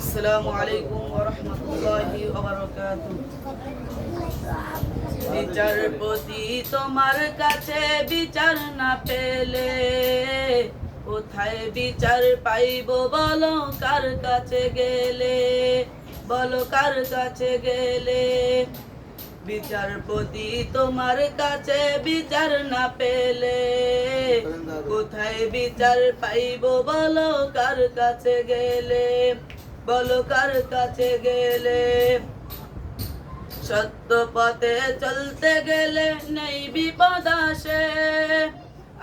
আলাইকুম ওয়া রাহমাতুল্লাহি ওয়া বারাকাতুহু বিচারপতি তোমার কাছে বিচার না পেলে কোথায় বিচার পাইব বলো কার কাছে গেলে? বলো কার কাছে গেলে? বিচারপতি তোমার কাছে বিচার না পেলে কোথায় বিচার পাইব বলো কার কাছে গেলে? বলো কার কাছে গেলে? সত্য পথে চলতে গেলে নেই বিপদ আসে।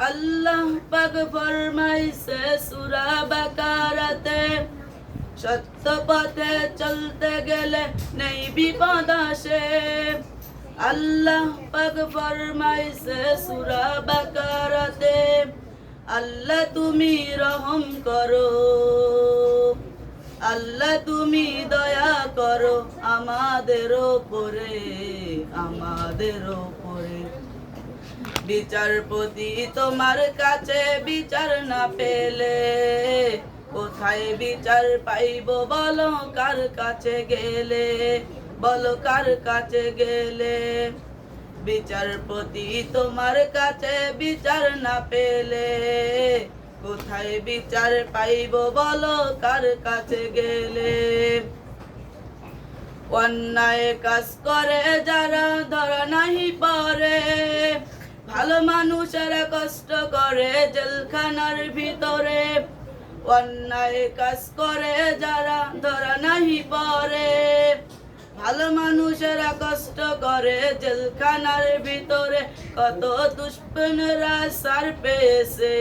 আল্লাহ পাক ফরমাইছে সূরা বাকারাতে সত্য পথে চলতে গেলে নেই বিপদ আসে। আল্লাহ পাক ফরমাইছে সূরা বাকারাতে, আল্লাহ তুমি রহম করো। আল্লাহ তুমি দয়া করো আমাদের ওপরে আমাদের ওপরে। বিচারপতি তোমার কাছে বিচার না পেলে, কোথায় বিচার পাইব বলো কার কাছে গেলে, বলো কার কাছে গেলে। বিচারপতি তোমার কাছে বিচার না পেলে কোথায় বিচার পাইব বলো? কার কাছে গেলে? অন্যায় কাজ করে যারা ধরা নাহি পরে ভালো মানুষেরা কষ্ট করে জেলখানার ভিতরে। অন্যায় কাজ করে যারা ধরা নাহি পরে ভালো মানুষেরা কষ্ট করে জেলখানার ভিতরে। কত দুষ্পনরা সার পেয়েছে।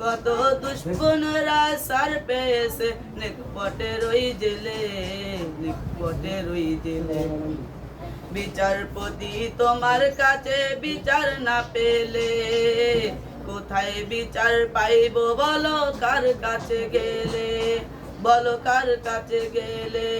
কত দুষ্পনরা সার পেয়েছে। নিকপটের ওই জেলে, নিকপটের ওই জেলে। বিচারপতি তোমার কাছে বিচার না পেলে, কোথায় বিচার পাইব বলো কার কাছে গেলে? বলো কার কাছে গেলে?